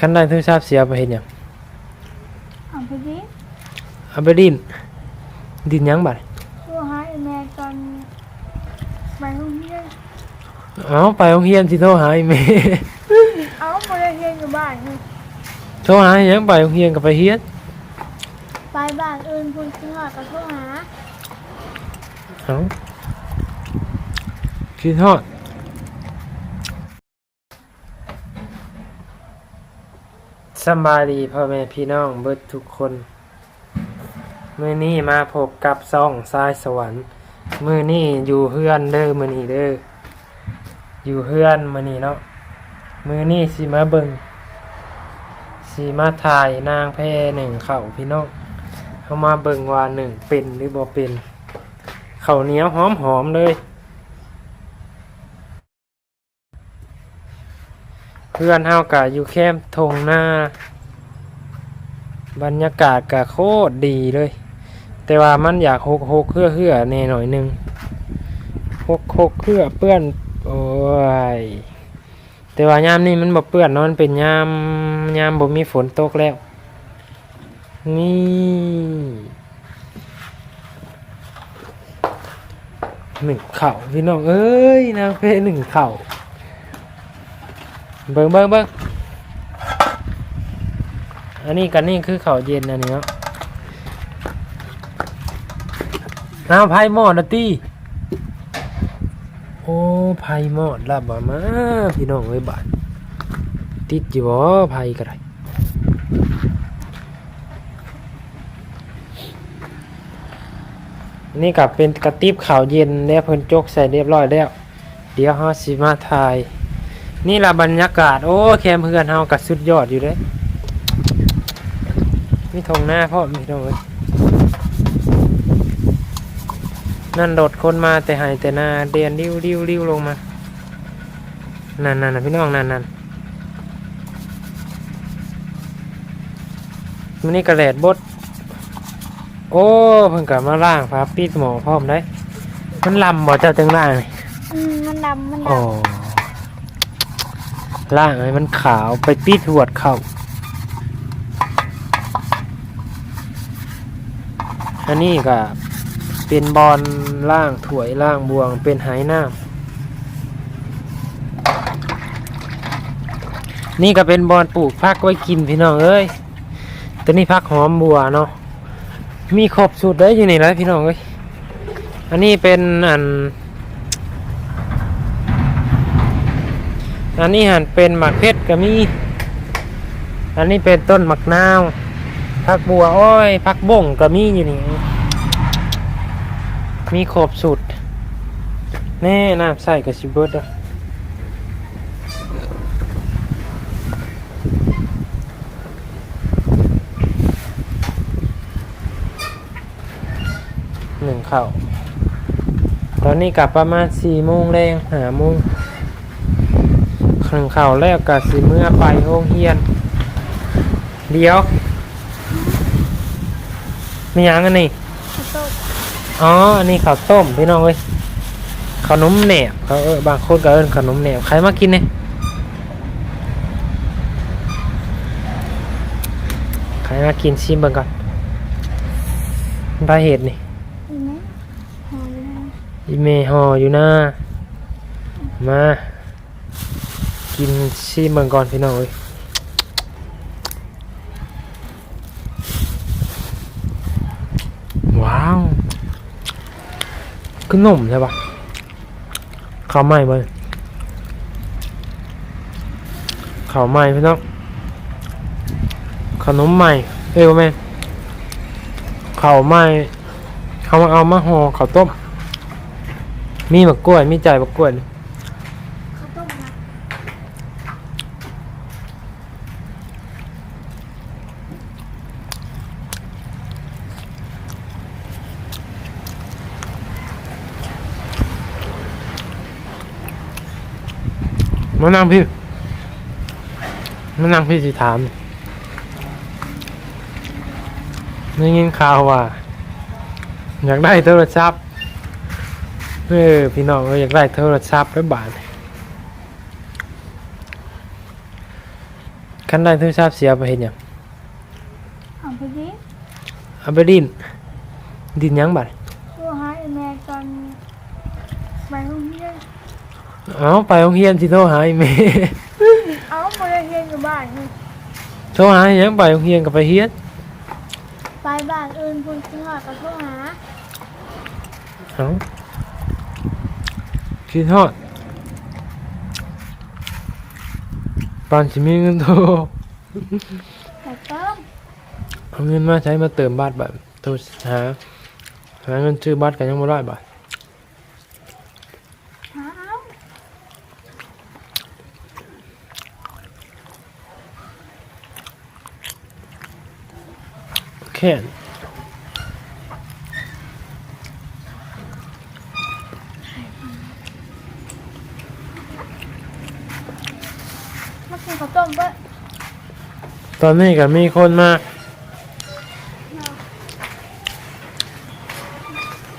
คันได้โทรศัพท์เสียไปเฮ็ดหยังเอาไปดิเอาไปดิน ดินหยังบัดตัวหาไอ้แม่ตอนไปโรงเรียนเอาไปโรงเรียนสิโทรหาอีแม่เอาไปเรียนอยู่บ้านนี่โทรหาหยังไปโรงเรียนก็ไปเรียนไปบ้านอื่นคุณสิหอดก็โทรหาเอาคิดฮอด สบายดีพ่อแม่พี่น้องเบิดทุกคนมือนี้มาพบกับซ่องทรายสวรรค์ มือนี้อยู่เฮือนเด้อมือนี้เด้ออยู่เฮือนมือนี้เนาะมือนี้สิมาเบิงสิมาถ่ายนางแพหนึ่งเข่าพี่น้องเข้ามาเบิงว่าหนึ่งเป็นหรือบ่เป็นเข้าเหนียวหอมๆเลย เพื่อนเฮากะอยู่แคมทงหน้า บรรยากาศกะโคตรดีเลย แต่ว่ามันอยากหกหกเพื่อเพื่อแน่หน่อยหนึงหกหกเพื่อเปื้อนโอ้ยแต่ว่ายามนี้มันบ่เปื้อนเนอะมันเป็นยามยามบ่มีฝนตกแล้วนี่หนึ่งเข่าพี่น้องเอ้ยนางเพหนึ่งเข่า เบิ่งเบิ่งเบิ่งอันนี้กันนี่คือข้าวเย็นอันนี้เนาะน้ำไผ่หมอดนะตี้โอ้ไผ่หมอดลับมามาพี่น้องเอ้ยบาดติดอยู่บ่ไผ่ก็ได้นี่กับเป็นกระติบข้าวเย็นแล้วเพิ่นจกใส่เรียบร้อยแล้ว เดี๋ยวเฮาสิมาถ่าย นี่ละบรรยากาศ โอ้แคมเพื่อนเฮากัสุดยอดอยู่เลยมีทงหน้าพ่อมีทงเลยนั่นโดดคนมาแต่หายแต่หนาเดียนริ้วริ้วริ้วลงมา นั่นนั่นนะพี่น้องนั่นนั่นมันนี่กระแดดบด โอ้เพิ่งกลับมาล่างฟ้าปิดหมอพร้อมได้ มันลำบ่เจ้าจังล่างนี่อืมมันดำมันดอ๋อ ล่างให้มันขาวไปปิดหวดเข่าอันนี้ก็เป็นบอลล่างถวยล่างบวงเป็นไหน้ำนี่ก็เป็นบอลปลูกพักไว้กินพี่น้องเอ้ยตัวนี้พักหอมบัวเนาะมีครบสุดได้อยู่นี่แล้วพี่น้องเอ้ยอันนี้เป็นอัน อันนี้หันเป็นหมักเพชรก็มี อันนี้เป็นต้นหมักนาวผักบัวอ้อยผักบ่งก็มีอยู่นี่ มีครบสุด แน่น้ำใส่กับชิเบิร์ดหนึ่งเข่าตอนนี้กลับประมาณสี่โมงแรงหาโมง ขังเข่าแล้วกะสิเมื่อไปโรงเรียน เดี๋ยวมีหยังอันนี้ำข้าวต้มอ๋ออันนี้ข้าวต้มพี่น้องเอ้ยขนมแหนบเขาเออบางคนก็เอิ้นขนมแหนบใครมากินเนี่ยใครมากินชิมเบิ่งก่อนได้เหตุนี่อีไหมหอมเลยนะอีเมห่ออยู่หน้ามา กินชิมเบิ่งก่อนพี่น้องเอ้ยว้าวคือหนุ่มใช่ปะข้าวไหม้เบิ่งข้าวไหม้พี่น้องขนมใหม่เอ้ยแม่ข้าวไหม้เขามาเอามาห่อข้าวต้มมีมะกล้วยมีใจมะกล้วย ข้าวต้มนะ มานั่งพี่ มานั่งพี่สิถามได้ยินข่าวว่า อยากได้โทรศัพท์เออพี่น้องก็อยากได้โทรศัพท์แล้วบาทคันได้โทรศัพท์เสียไปเฮ็ดหยังเอาไปดิเอาไปดิน ดินหยังบัดตัวหาแม่ตอนไปโรงเรียน เอาไปโรงเรียนสิโทรหาอีแม่เอาไปโรงเรียนอยู่บ้านนี่โทรหาหยังไปโรงเรียนก็ไปเฮียนไปบ้านอื่นคุณสิหอดก็โทรหาเอาคิดฮอดปานสิมีเงินโทรแต่เติมเอาเงินมาใช้มาเติมบัตรแบบโทรหาหาเงินซื้อบัตรกันยังบ่ได้บาท หาเอา แค่นมากินข้าวต้มเบิ้ลตอนนี้ก็มีคนมา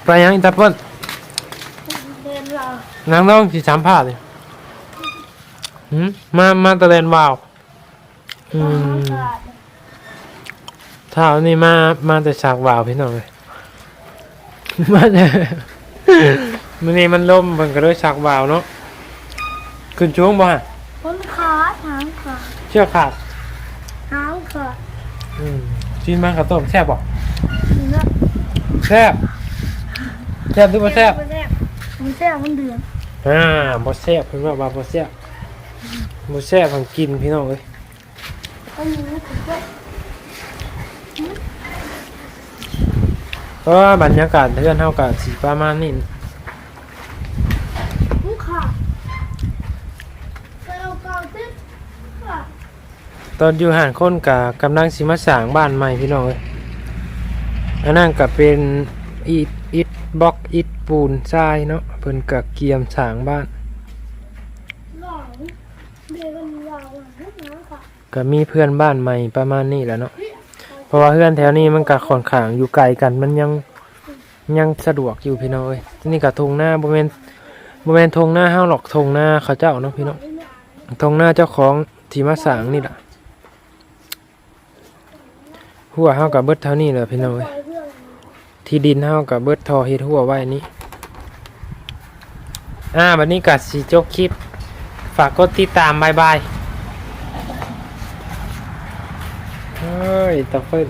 ไปยังอินเตอร์เปิลเดินเรานางต้องสิสามผ้าเลยหืมมา มาตะเลนวาว อืม ตลาด เท้านี่มา มาแต่ฉากวาวพี่น้องเลยมาแต่มันนี่มันล่มมันก็เลยฉากวาวเนาะขึ้นช่วงบ่ฮะคนขาทางขาเชือกขาดทางขาอืมจีนมาข้าวต้มแซ่บบ่เนื้อแซ่บแซ่บหรือบ่แซ่บมันแซ่บมันแซ่บมันเดือดอ่าบ่แซ่บเพิ่นว่าว่าบ่แซ่บบ่แซ่บของกินพี่น้องเอ้ย อันนี้ผมก็ เพราะว่าบรรยากาศเทือนเฮาก็สิประมาณนี้ลูกขาไปเอาเกาติ๊บค่ะตอนอยู่ห่างคนก็กำลังสิมาสร้างบ้านใหม่พี่น้องเอ้ยอันนั้นก็เป็นอิฐอิฐบล็อกอิฐปูนทรายเนาะเพิ่นก็เกียมสร้างบ้านหล่อเดี๋ยวกันหล่อหลังน้ำค่ะก็มีเพื่อนบ้านใหม่ประมาณนี้แหละเนาะ เพราะว่าเพื่อนแถวนี้มันก็ค่อนข้างอยู่ไกลกันมันยังยังสะดวกอยู่พี่น้องเอ้ยที่นี่ก็ทงหน้าบ่แม่นบ่แม่นทงหน้าเฮาหรอกทงหน้าเขาเจ้าเนาะพี่น้องตรงหน้าเจ้าของทีมาสางนี่แหละหัวเฮากับเบิดเท่านี้แหละพี่น้องเอ้ยที่ดินเฮากับเบิดทอเฮ็ดหัวไว้นี่อ่าบัดนี้ก็สิจบคลิป ฝากกดติดตามบายบาย เฮ้ยตะเฟิน